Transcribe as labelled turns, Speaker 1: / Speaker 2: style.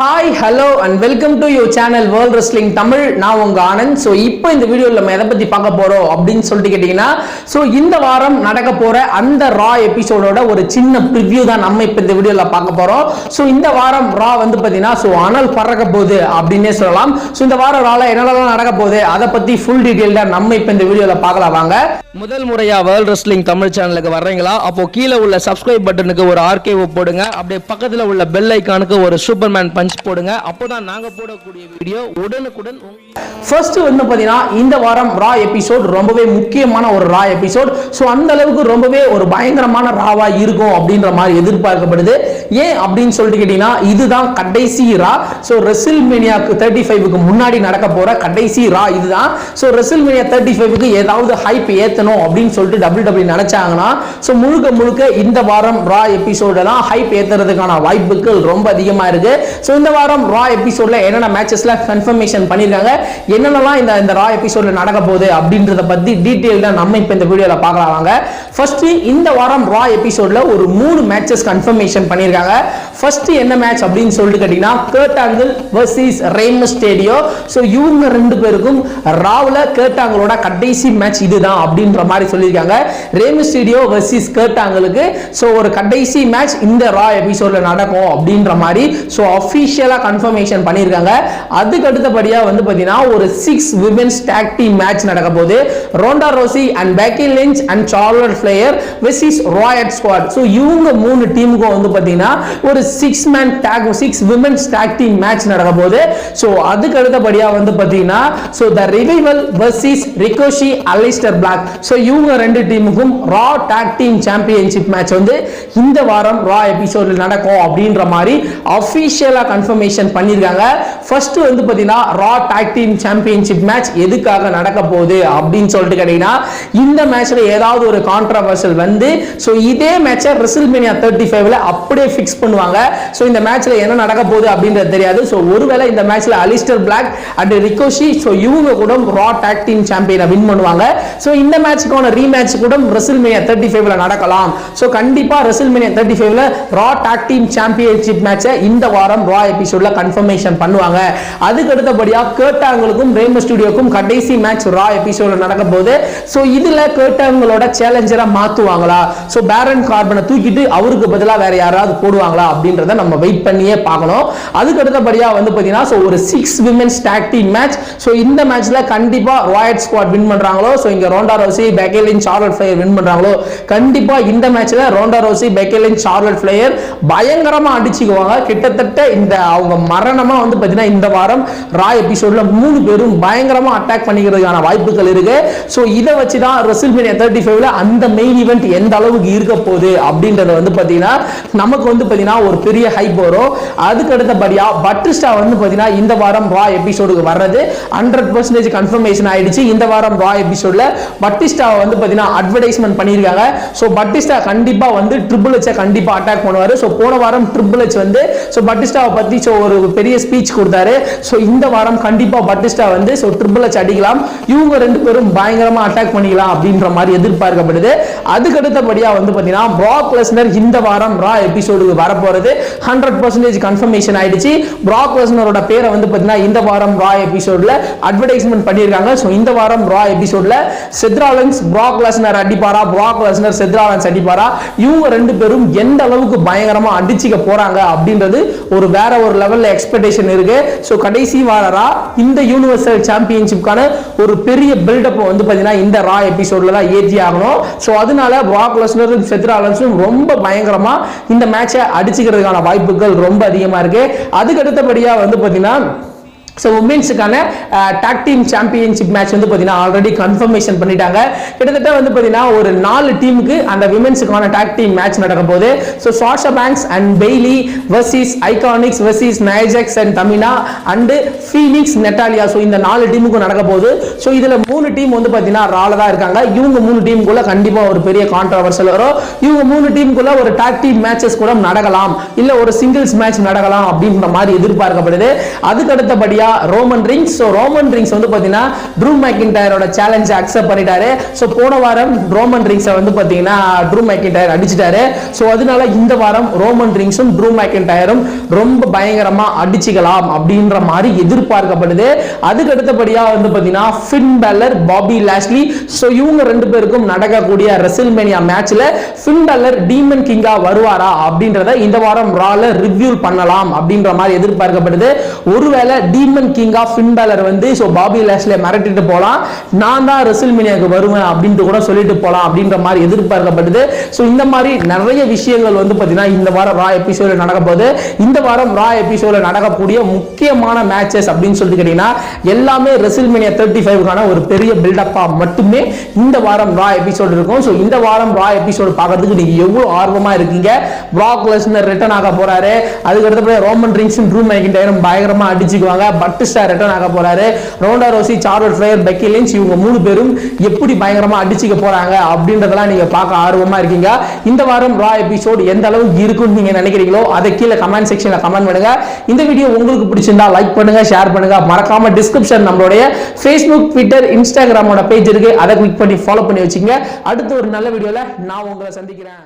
Speaker 1: Hi hello and welcome to you channel world wrestling Tamil நான் உங்க Anand. So இப்போ இந்த வீடியோவில் நம்ம எதை பற்றி பார்க்க போகிறோம் அப்படின்னு சொல்லிட்டு கேட்டிங்கன்னா ஸோ இந்த வாரம் நடக்க போகிற அந்த ரா எபிசோடோட ஒரு சின்ன ப்ரிவ்யூ தான் நம்ம இப்போ இந்த வீடியோவில் பார்க்க போகிறோம் ஸோ இந்த வாரம் ரா வந்து பார்த்தீங்கன்னா ஸோ அனல் பறக்க போகுது அப்படின்னே சொல்லலாம். ஸோ இந்த வாரம் ரால என்னெல்லாம் நடக்க போகுது அதை பற்றி ஃபுல் டீட்டெயில்டாக நம்ம இப்போ இந்த வீடியோவில் பார்க்கலாம் வாங்க. முதல் முறையா வேர்ல்ட் ரெஸ்லிங் தமிழ் சேனலுக்கு வர்றீங்களா? அப்போ கீழே உள்ள சப்ஸ்கிரைப் பட்டனுக்கு ஒரு ஆர்கேவ் போடுங்க. அப்படியே பக்கத்தில் உள்ள பெல் ஐக்கானுக்கு ஒரு சூப்பர்மேன் பஞ்ச் போடுங்க. அப்போதான் நாங்க போடக்கூடிய வீடியோ உடனுக்குடன் ஃபர்ஸ்ட் வந்து பார்த்தீங்கன்னா இந்த வாரம் ரா எபிசோட் ரொம்பவே முக்கியமான ஒரு ரா எபிசோட் ஸோ அந்த அளவுக்கு ரொம்பவே ஒரு பயங்கரமான ராவா இருக்கும் அப்படின்ற மாதிரி எதிர்பார்க்கப்படுது. ஏன் அப்படின்னு சொல்லிட்டு கேட்டீங்கன்னா இதுதான் கடைசி ரா ஸோ ரெசில் மீனியாக்கு தேர்ட்டி ஃபைவ்க்கு முன்னாடி நடக்க போற கடைசி ரா இதுதான். ஸோ ரெசில் மீனியா தேர்ட்டி ஃபைவ்க்கு ஏதாவது ஹைப் ஏற்றணும் அப்படின்னு சொல்லிட்டு டபிள்யூ டபிள்யூ நினைச்சாங்கன்னா ஸோ முழுக்க முழுக்க இந்த வாரம் ரா எபிசோடெல்லாம் ஹைப் ஏற்றுறதுக்கான வாய்ப்புகள் ரொம்ப அதிகமாக இருக்கு. ஸோ இந்த வாரம் ரா எபிசோட்ல என்னென்ன மேட்சஸ்ல கன்ஃபர்மேஷன் பண்ணியிருக்காங்க என்னென்னலாம் இந்த இந்த ரா எபிசோட்ல நடக்க போகுது அப்படின்றத பத்தி டீட்டெயில்டாக நம்ம இப்போ இந்த வீடியோவில் பார்க்கலாம் வாங்க. ஃபர்ஸ்ட் இந்த வாரம் ரா எபிசோட்ல ஒரு மூணு மேட்சஸ் கன்ஃபர்மேஷன் பண்ணியிருக்காங்க. ஃபர்ஸ்ட் என்ன மேட்ச் அப்படின்னு சொல்லிட்டு கேட்டீங்கன்னா கேட்டாங்கிள் வர்சஸ் ரேம் ஸ்டேடியோ ஸோ இவங்க ரெண்டு பேருக்கும் ராவில் கேட்டாங்களோட கடைசி மேட்ச் இதுதான் அப்படின்ற மாதிரி சொல்லியிருக்காங்க. ரேம் ஸ்டேடியோ வர்சஸ் கேட்டாங்களுக்கு ஸோ ஒரு கடைசி மேட்ச் இந்த ரா எபிசோட்ல நடக்கும் அப்படின்ற மாதிரி ஸோ அஃபிஷியலாக கன்ஃபர்மேஷன் பண்ணியிருக்காங்க அதுக்கு அடுத்தபடியாக வந்து பார்த்தீங்கன்னா ஒரு six women's tag team match நடக்க போது Ronda Rousey and Becky Lynch and Charlotte Flair is Riott Squad so இவங்க மூணு டீமுக்கும் வந்து பார்த்தீங்கன்னா ஒரு six man tag six women's tag team match நடக்க போது ஸோ அதுக்கு அடுத்தபடியாக வந்து பார்த்தீங்கன்னா so the Revival is Ricochet Aleister Black so இவங்க ரெண்டு டீமுக்கும் Raw tag team championship match வந்து இந்த வாரம் ரா எபிசோடில் நடக்கும் அப்படின்ற மாதிரி அஃபிஷியலாக கன்ஃபர்மேஷன் பண்ணியிருக்காங்க ஃபர்ஸ்ட் வந்து பார்த்தீங்கன்னா Raw tag team championship match எதுக்காக நடக்க போகுது அப்படின்னு சொல்லிட்டு கேட்டீங்கன்னா இந்த மேட்ச்ல ஏதாவது ஒரு கான்ட்ரவர்சல் வந்து ஸோ இதே மேட்சை ரெசில்மேனியா தேர்ட்டி ஃபைவ்ல அப்படியே ஃபிக்ஸ் பண்ணுவாங்க. ஸோ இந்த மேட்ச்ல என்ன நடக்க போகுது அப்படின்றது தெரியாது. ஸோ ஒருவேளை இந்த மேட்ச்ல Aleister Black and Ricochet so இவங்க கூட ரா டாக் டீம் சாம்பியனை வின் பண்ணுவாங்க. ஸோ இந்த மேட்ச்சுக்கான ரீமேட்ச் கூட ரெசில்மேனியா தேர்ட்டி ஃபைவ்ல நடக்கலாம். ஸோ கண்டிப்பா ரெசில்மேனியா தேர்ட்டி ஃபைவ்ல ரா டாக் டீம் சாம்பியன்ஷிப் மேட்சை இந்த வாரம் ரா எபிசோட்ல கன்ஃபர்மேஷன் பண்ணுவாங்க. அதுக்கு அடுத்தபடியா கேட்டாங்களுக்கும் ரேம ஸ்டுடியோக்கும் கடைசி மேட்ச் ரா எபிசோட்ல நடக்க போது ஸோ இதுல கேட்டாங்களோட சேலஞ்சரா மாத்துவாங்களா? ஸோ பேரன் கார்பனை தூக்கிட்டு அவருக்கு பதிலா வேற யாராவது போடுவாங்களா அப்படின்றத நம்ம வெயிட் பண்ணியே பார்க்கணும். அதுக்கு அடுத்தபடியா வந்து பாத்தீங்கன்னா ஸோ ஒரு six women's tag team match so இந்த மேட்ச்ல கண்டிப்பா ராயட் ஸ்குவாட் வின் பண்றாங்களோ ஸோ இங்க Ronda Rousey Becky Lynch Charlotte Flair win பண்றாங்களோ கண்டிப்பா இந்த மேட்ச்ல Ronda Rousey Becky Lynch Charlotte Flair பயங்கரமா அடிச்சுக்குவாங்க. கிட்டத்தட்ட இந்த இந்த அவங்க மரணமா வந்து பாத்தீங்கன்னா இந்த வாரம் ரா எபிசோட்ல மூணு பேரும் பயங்கரமா அட்டாக் பண்ணிக்கிறதுக்கான வாய்ப்புகள் இருக்கு. ஸோ இதை வச்சு தான் ரெசில்மேனியா தேர்ட்டி ஃபைவ்ல அந்த மெயின் ஈவெண்ட் எந்த அளவுக்கு இருக்க போகுது அப்படின்றத வந்து பாத்தீங்கன்னா நமக்கு வந்து பாத்தீங்கன்னா ஒரு பெரிய ஹைப் வரும். அதுக்கு அடுத்தபடியா பட்டிஸ்டா வந்து பாத்தீங்கன்னா இந்த வாரம் ரா எபிசோடுக்கு வர்றது. ஹண்ட்ரட் பர்சன்டேஜ் கன்ஃபர்மேஷன் ஆயிடுச்சு. இந்த வாரம் ரா எபிசோட்ல பட்டிஸ்டாவை வந்து பாத்தீங்கன்னா அட்வர்டைஸ்மெண்ட் பண்ணியிருக்காங்க. ஸோ பட்டிஸ்டா கண்டிப்பா வந்து ட்ரிபிள் ஹெச்சை கண்டிப்பா அட்டாக் பண்ணுவாரு. ஸோ போன வாரம் ட்ரிபிள் ஹெச் வந்து ஸோ பட்டிஸ்டாவை பத்தி ஸோ ஒரு பெரிய ஸ்பீச் கொடுத்தாரு. ஸோ இந்த வாரம் கண்டிப்பா பட்டிஸ்டா வந்து ஸோ ட்ரிபிள் எச் அடிக்கலாம். இவங்க ரெண்டு பேரும் பயங்கரமா அட்டாக் பண்ணிக்கலாம் அப்படின்ற மாதிரி எதிர்பார்க்கப்படுது. அதுக்கு அடுத்தபடியா வந்து பாத்தீங்கன்னா ப்ராக் லெஸ்னர் இந்த வாரம் ரா எபிசோடுக்கு வரப்போறது. ஹண்ட்ரட் பர்சன்டேஜ் கன்ஃபர்மேஷன் ஆயிடுச்சு. ப்ராக் லெஸ்னரோட பேரை வந்து பாத்தீங்கன்னா இந்த வாரம் ரா எபிசோட்ல அட்வர்டைஸ்மெண்ட் பண்ணியிருக்காங்க. ஸோ இந்த வாரம் ரா எபிசோட்ல செத்ராலன்ஸ் ப்ராக் லெஸ்னர் அடிப்பாரா? ப்ராக் லெஸ்னர் செத்ராலன்ஸ் அடிப்பாரா? இவங்க ரெண்டு பேரும் எந்த அளவுக்கு பயங்கரமா அடிச்சுக்க போறாங்க அப்படின்றது ஒரு வேற ஒரு லெவல்ல எக்ஸ்பெக்டேஷன் இருக்கு. ஸோ கடைசி வாரரா இந்த யூனிவர்சல் சாம்பியன்ஷிப்கான ஒரு பெரிய பில்டப் வந்து பாத்தீங்கன்னா இந்த ரா எபிசோட்ல தான் ஏற்றி ஆகணும். ஸோ அதனால பிராக் லெஸ்னரும் ரொம்ப பயங்கரமா இந்த மேட்சை அடிச்சுக்கிறதுக்கான வாய்ப்புகள் ரொம்ப அதிகமா இருக்கு. அதுக்கு அடுத்தபடியா வந்து பாத்தீங்கன்னா ஸோ உமன்ஸுக்கான டாக் டீம் சாம்பியன்ஷிப் மேட்ச் வந்து பார்த்தீங்கன்னா ஆல்ரெடி கன்ஃபர்மேஷன் பண்ணிட்டாங்க. கிட்டத்தட்ட வந்து பார்த்தீங்கன்னா ஒரு நாலு டீமுக்கு அந்த விமென்ஸுக்கான டாக் டீம் மேட்ச் நடக்க போது so Sasha Banks and Bayley versus IIconics versus Nia Jax and Tamina and Phoenix Natalya so இந்த நாலு டீமுக்கும் நடக்க போகுது. ஸோ இதில் மூணு டீம் வந்து பார்த்தீங்கன்னா ரால தான் இருக்காங்க. இவங்க மூணு டீமுக்குள்ள கண்டிப்பாக ஒரு பெரிய கான்ட்ரவர்சல் வரும். இவங்க மூணு டீமுக்குள்ள ஒரு டாக் டீம் மேட்சஸ் கூட நடக்கலாம். இல்லை ஒரு சிங்கிள்ஸ் மேட்ச் நடக்கலாம் அப்படின்ற மாதிரி எதிர்பார்க்கப்படுது. அதுக்கு அடுத்தபடியாக Roman Reigns so Roman Reigns வந்து பார்த்தீங்கன்னா ட்ரூ மேக்கின்டயரோட சேலஞ்சை அக்செப்ட் பண்ணிட்டாரு. ஸோ போன வாரம் ரோமன் ரிங்ஸை வந்து பார்த்தீங்கன்னா ட்ரூ மேக்கின்டயர் அடிச்சிட்டாரு. ஸோ அதனால இந்த வாரம் ரோமன் ரிங்ஸும் ட்ரூ மேக்கின்டயரும் ரொம்ப பயங்கரமா அடிச்சுக்கலாம் அப்படின்ற மாதிரி எதிர்பார்க்கப்படுது. அதுக்கு அடுத்தபடியா வந்து பார்த்தீங்கன்னா Finn Balor Bobby Lashley so இவங்க ரெண்டு பேருக்கும் நடக்கக்கூடிய ரெசில்மேனியா மேட்ச்ல ஃபின் பேலர் டீமன் கிங்கா வருவாரா அப்படின்றத இந்த வாரம் ரால ரிவ்யூ பண்ணலாம் அப்படின்ற மாதிரி எதிர்பார்க்கப்படுது. ஒருவேளை demon treatment king of Finn Balor வந்து ஸோ பாபி லாஸ்லியை மிரட்டிட்டு போகலாம் நான் தான் ரெசில்மினியாக்கு வருவேன் அப்படின்ட்டு கூட சொல்லிட்டு போகலாம் அப்படின்ற மாதிரி எதிர்பார்க்கப்படுது ஸோ இந்த மாதிரி நிறைய விஷயங்கள் வந்து பார்த்தீங்கன்னா இந்த வாரம் ரா எபிசோட நடக்க போகுது. இந்த வாரம் ரா எபிசோட நடக்கக்கூடிய முக்கியமான மேட்சஸ் அப்படின்னு சொல்லிட்டு கேட்டீங்கன்னா எல்லாமே ரெசில்மினியா தேர்ட்டி ஃபைவ்க்கான ஒரு பெரிய பில்டப்பாக மட்டுமே இந்த வாரம் ரா எபிசோடு இருக்கும். ஸோ இந்த வாரம் ரா எபிசோடு பார்க்கறதுக்கு நீங்க எவ்வளோ ஆர்வமாக இருக்கீங்க? பிராக் லெஸ்னர் ரிட்டர்ன் ஆக போறாரு. அதுக்கடுத்து ரோமன் ரிங்ஸும் ட்ரூ மேக்கின்டைரும் பயங்கரமாக அடிச்சுக்குவாங்க. பட்டு ஸ்டார் ரிட்டர்ன் ஆக போறாரு. Ronda Rousey Charlotte Flair Becky Lynch இவங்க மூணு பேரும் எப்படி பயங்கரமா அடிச்சுக்க போறாங்க அப்படின்றதெல்லாம் நீங்க பார்க்க ஆர்வமா இருக்கீங்க. இந்த வாரம் ரா எபிசோட் எந்த அளவுக்கு இருக்கும்னு நீங்க நினைக்கிறீங்களோ அதை கீழே கமெண்ட் செக்ஷன்ல கமெண்ட் பண்ணுங்க. இந்த வீடியோ உங்களுக்கு பிடிச்சிருந்தா லைக் பண்ணுங்க ஷேர் பண்ணுங்க. மறக்காம டிஸ்கிரிப்ஷன் நம்மளுடைய ஃபேஸ்புக் ட்விட்டர் இன்ஸ்டாகிராமோட பேஜ் இருக்கு. அதை கிளிக் பண்ணி ஃபாலோ பண்ணி வச்சுங்க அடுத்த ஒரு நல்ல வீடியோல நான் உங்களை சந்திக்கிறேன்.